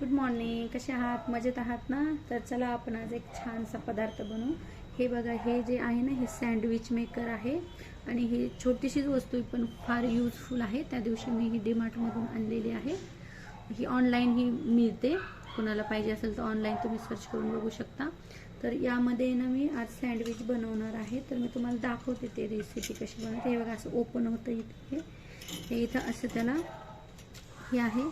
Good morning कसे आहात? मजेत आहात ना? तर चला आपण आज एक छानसा पदार्थ बनवू. हे बघा हे जे आहे ना हे सँडविच मेकर आहे. आणि ही छोटीशीच वस्तू पण फार यूजफुल आहे. त्या दिवशी मी ही डीमार्टमधून आणलेली आहे. ही ऑनलाईन ही मिळते. कोणाला पाहिजे असेल तर ऑनलाईन तुम्ही सर्च करून बघू शकता. तर यामध्ये ना मी आज सँडविच बनवणार आहे. तर मी तुम्हाला दाखवते ते रेसिपी कशी बनवते. हे बघा असं ओपन होतं इथे. हे इथं असं त्याला हे आहे.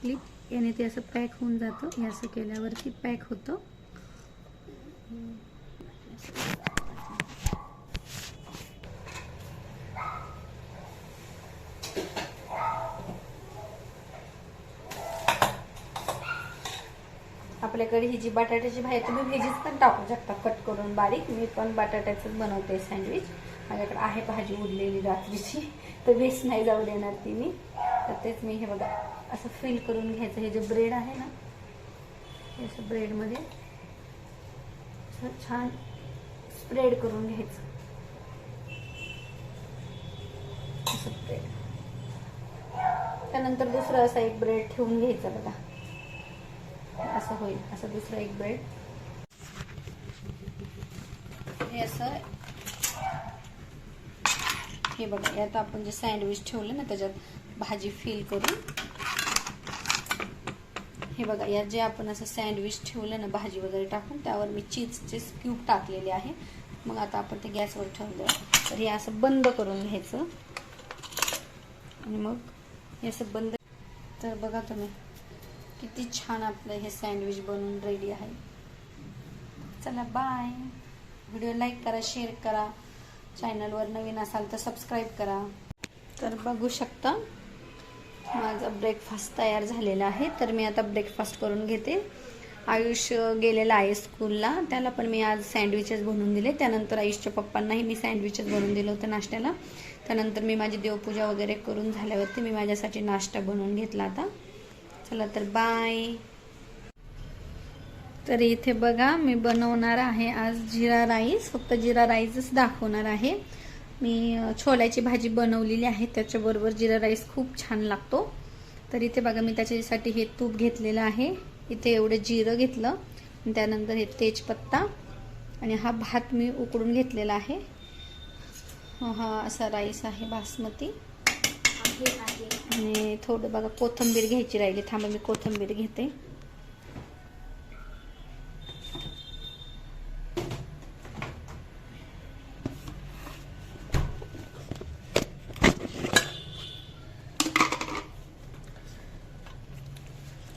क्लिप याने ते असं पॅक होऊन जातं. हे असं केल्यावरती पॅक होतं. आपल्याकडे ही जी बटाट्याची भाजी तुम्ही व्हेजीज पण टाकू शकता कट करून बारीक. मी पण बटाट्याचंच बनवते सँडविच माझ्याकडे आहे भाजी उरलेली रात्रीची. तर वेस्ट नाही जाऊ देणार ती मी. तर तेच मी हे बघा. असं फिल करून घ्यायचं. हे जे ब्रेड आहे ना हे असं ब्रेडमध्ये असं छान स्प्रेड करून घ्यायचं. असं ब्रेड त्यानंतर दुसरं असा एक ब्रेड ठेवून घ्यायचा बघा. असं होईल. असं दुसरं एक ब्रेड हे असं हे बघा यात आपण जे सँडविच ठेवलं ना त्याच्यात भाजी फिल करून हे बघा यात जे आपण असं सँडविच ठेवलं ना भाजी वगैरे टाकून त्यावर मी चीजचे क्यूब टाकलेले आहे. मग आता आपण ते गॅसवर ठेवलं तर हे असं बंद करून घ्यायचं. आणि मग हे असं बंद तर बघा तुम्ही किती छान आपलं हे सँडविच बनवून रेडी आहे. चला बाय व्हिडिओ लाईक करा शेअर करा. चॅनलवर नवीन असाल तर सबस्क्राईब करा. तर बघू शकता माझा ब्रेकफास्ट तयार झालेला आहे तर मी आता ब्रेकफास्ट करून घेते. आयुष गेलेला आहे स्कूलला त्याला पण मी आज सँडविचेस बनवून दिले. त्यानंतर आयुषच्या पप्पांनाही मी सँडविचेस बनवून दिलं होतं नाश्त्याला. त्यानंतर मी माझी देवपूजा वगैरे करून झाल्यावरती मी माझ्यासाठी नाश्ता बनवून घेतला आता. चला तर बाय तर इथे बघा मी बनवणार आहे आज जिरा राईस. फक्त जिरा राईसच दाखवणार आहे. मी छोल्याची भाजी बनवलेली आहे. त्याच्याबरोबर जिरा राईस खूप छान लागतो. तर इथे बघा मी त्याच्यासाठी हे तूप घेतलेलं आहे. इथे एवढं जिरं घेतलं. त्यानंतर हे तेजपत्ता आणि हा भात मी उकडून घेतलेला आहे. हा असा राईस आहे बासमती. आणि थोडं बघा कोथंबीर घ्यायची राहिली. थांबा मी कोथंबीर घेते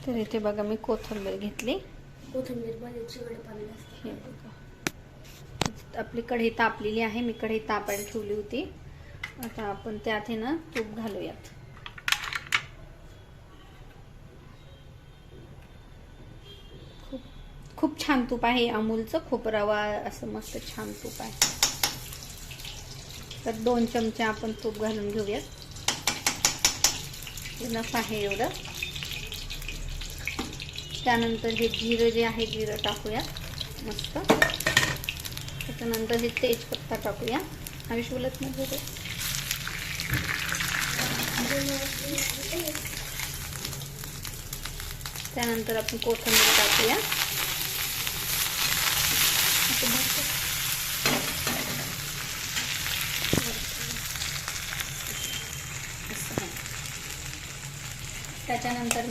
तर इथे बघा मी कोथंबीर घेतली. कोथिंबीर हे बघा. आपली कढई तापलेली आहे. मी कढई तापायला ठेवली होती. आता आपण त्यात आहे ना तूप घालूयात. खूप खूप छान तूप आहे. अमूलचं खूप रवा असं मस्त छान तूप आहे. तर दोन चमचे आपण तूप घालून घेऊयात. नफ आहे एवढं. त्यानंतर हे जिरं जे आहे जिरं टाकूया. मस्त. त्याच्यानंतर हे तेजपत्ता टाकूया. आम्ही बोलत नाही बरं त्यानंतर आपण कोथंबीर टाकूया. त्याच्यानंतर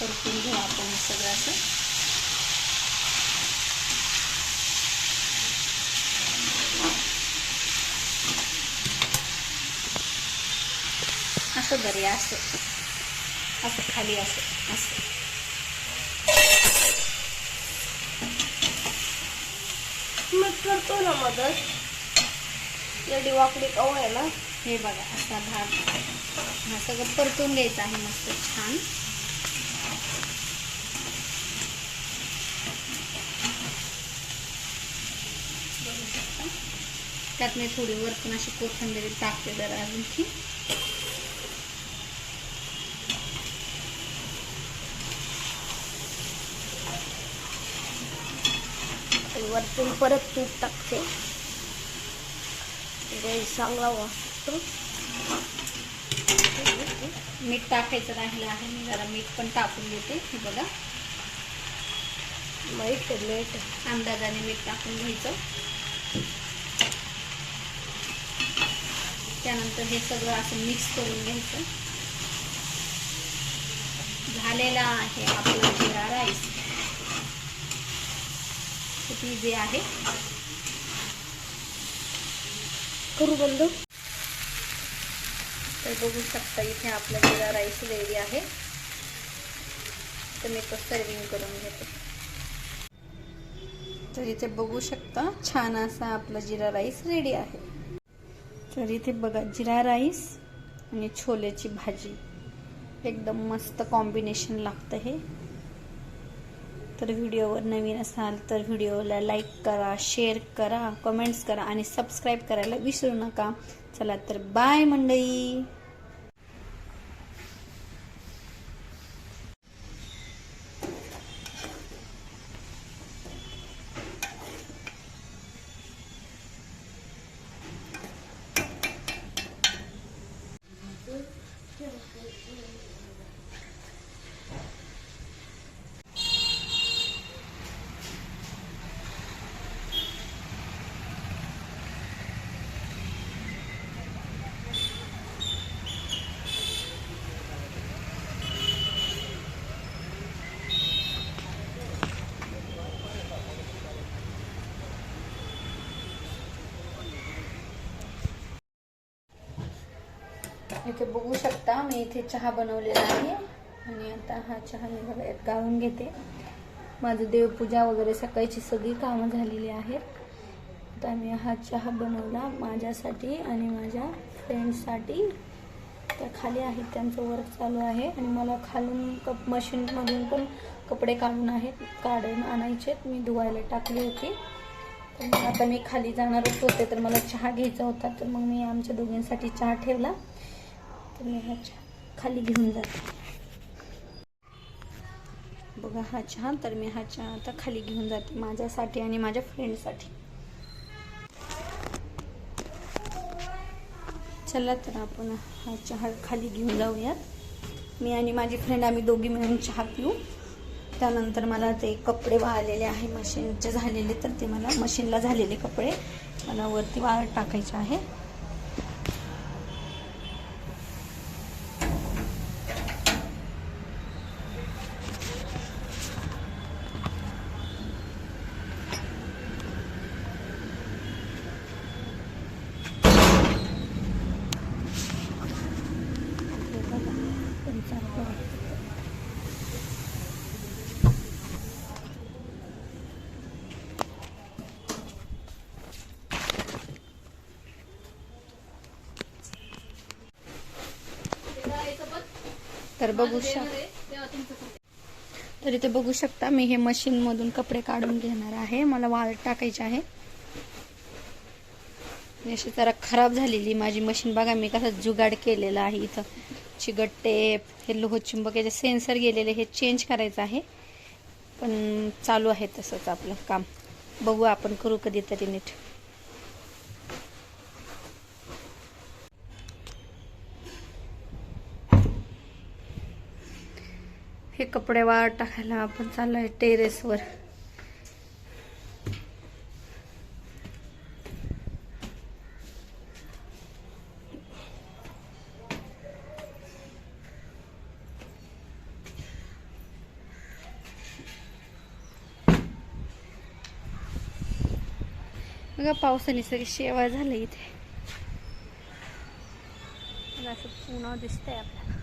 परतून घेऊ आपण सगळं असं. असं दरी असं. असं खाली असं असं. मग करतो ना मदत. एवढी वाकडी कव आहे ना. हे बघा असा भात हा सगळं परतून घ्यायचं आहे मस्त छान. त्यात मी थोडी वरतून अशी कोथिंबीर टाकते जरा अजूनची वरतून परत तूप टाकते. चांगला वाटतो मीठ टाकायचं राहिलं आहे मी जरा मीठ पण टाकून देते हे बघा. लेट आहे. अंदाजाने मीठ टाकून घ्यायचं. त्यानंतर हे सगळं असं मिक्स करून घ्यायचं. झालेला आहे आपला जिरा राईस. खूप इझी आहे. करू बंद. तर बघू शकता इथे आपला जिरा राईस रेडी आहे. तर मी तो सर्विंग करून घेते. तर इथे बघू शकता छान असा आपला जिरा राईस रेडी आहे. तर इथे बघा जिरा राईस आणि छोल्याची भाजी. एकदम मस्त कॉम्बिनेशन लागतं हे. तर व्हिडिओवर नवीन असाल तर व्हिडिओला लाईक करा शेअर करा कमेंट्स करा आणि सबस्क्राईब करायला विसरू नका. चला तर बाय मंडळी! इथे बघू शकता मी इथे चहा बनवलेला आहे. आणि आता हा चहा मी बघा यात गाळून घेते. माझं देवपूजा वगैरे सकाळची सगळी कामं झालेली आहेत. आता मी हा चहा बनवला माझ्यासाठी आणि माझ्या फ्रेंड्ससाठी त्या खाली आहेत त्यांचं वर्क चालू आहे. आणि मला खालून कप मशीनमधून पण कपडे काढून आहेत काढून आणायचेत. मी धुवायला टाकली होती. तर मग आता मी खाली जाणारच होते तर मला चहा घ्यायचा होता. तर मग मी आमच्या दोघींसाठी चहा ठेवला. मी हा चहा खाली घेऊन जाते. बघा हा चहा तर मी हा चहा आता खाली घेऊन जाते माझ्यासाठी आणि माझ्या फ्रेंडसाठी चला तर आपण हा चहा खाली घेऊन जाऊयात मी आणि माझी फ्रेंड आम्ही दोघी मिळून चहा पिऊ. त्यानंतर मला ते कपडे वाळलेले आहे मशीनचे झालेले तर ते मला मशीनला झालेले कपडे. मला वरती वाळत टाकायचे आहे हे बघा, त्यांचा कपडा. तर बघू शकता तर इथे बघू शकता मी हे मशीन मधून कपडे काढून घेणार आहे. मला वाळत टाकायचे आहे. अशी जरा खराब झालेली माझी मशीन बघा मी कसा जुगाड केलेला आहे इथं. चिगट टेप हे लोह सेन्सर गेलेले हे चेंज करायचं आहे. पण चालू आहे तसंच आपलं काम. बघू आपण करू कधीतरी नीट. हे कपडे वाळ टाकायला आपण चाललोय टेरेसवर. बघा पावसाने सगळी शेवाळ झालं इथे. असं पुन्हा दिसतंय आपल्याला.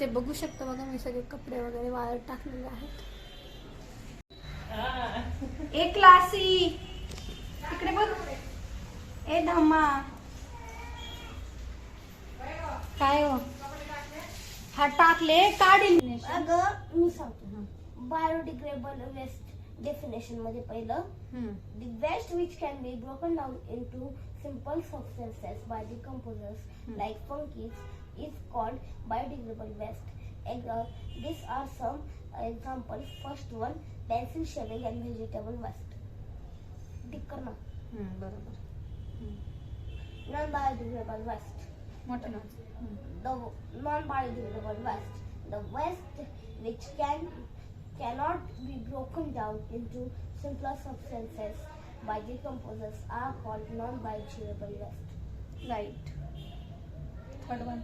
इथे बघू शकता बघा मी सगळे कपडे वगैरे वाळत टाकलेले आहेत. एक क्लासी! इकडे बघ. ए धम्मा. हा? टाकले काढील अगं मी सांगतो बायोडिग्रेडेबल वेस्ट डेफिनेशनमध्ये पहिलं. हम्म. The waste which can be broken down into simple substances by decomposers Hmm. like fungus is called biodegradable waste. And, uh, these are some examples. First one, pencil shelling and vegetable waste. Tick करना. हम्म, बरोबर Non-biodegradable waste. मोठे नाव हम्म. The non-biodegradable waste. The waste which can cannot be broken down into simpler substances by decomposers are called non-biodegradable waste. Right third one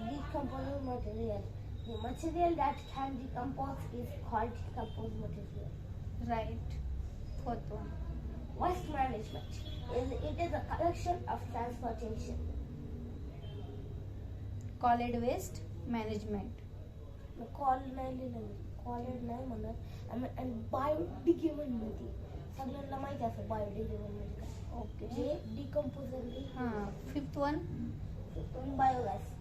Decomposing material. The material that can decompose is called decomposed material. Right fourth one Waste management is it is a collection of transportation. Called waste management call नाही लिहिलं college नाही म्हणत आणि आणि biodegradable मध्ये सगळ्यांना माहिती असं बायोडिग्रेबल म्हणजे काय ओके जे डिकम्पोजर हां fifth one biogas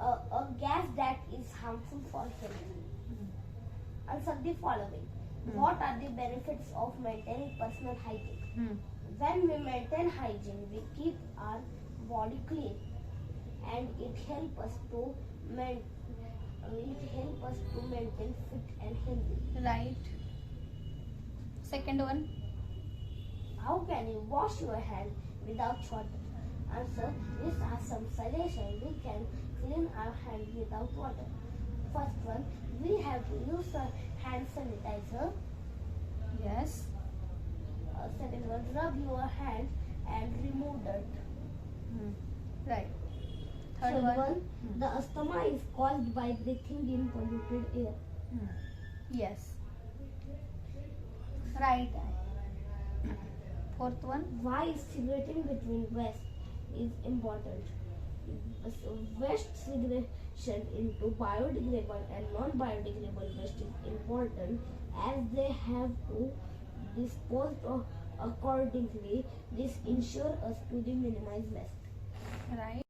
a, a gas that is harmful for health. Mm. Answer the following. Mm. What are the benefits of maintaining personal hygiene? Mm. When we maintain hygiene, we keep our body clean and it helps us to maintain it helps us to maintain fit and healthy. Right. Second one. How can you wash your hand without water? Answer, these are some suggestions we can clean our hands without water. First one, we have to use a hand sanitizer. Yes. Uh, second one, rub your hands and remove dirt. Hmm. Right. Third one, one hmm. the asthma is caused by breathing in polluted air. Hmm. Yes. Right. Fourth one, why is separating between breaths is important? waste segregation into biodegradable and non-biodegradable waste is important as they have to dispose of accordingly. This ensures us to minimize waste. Right.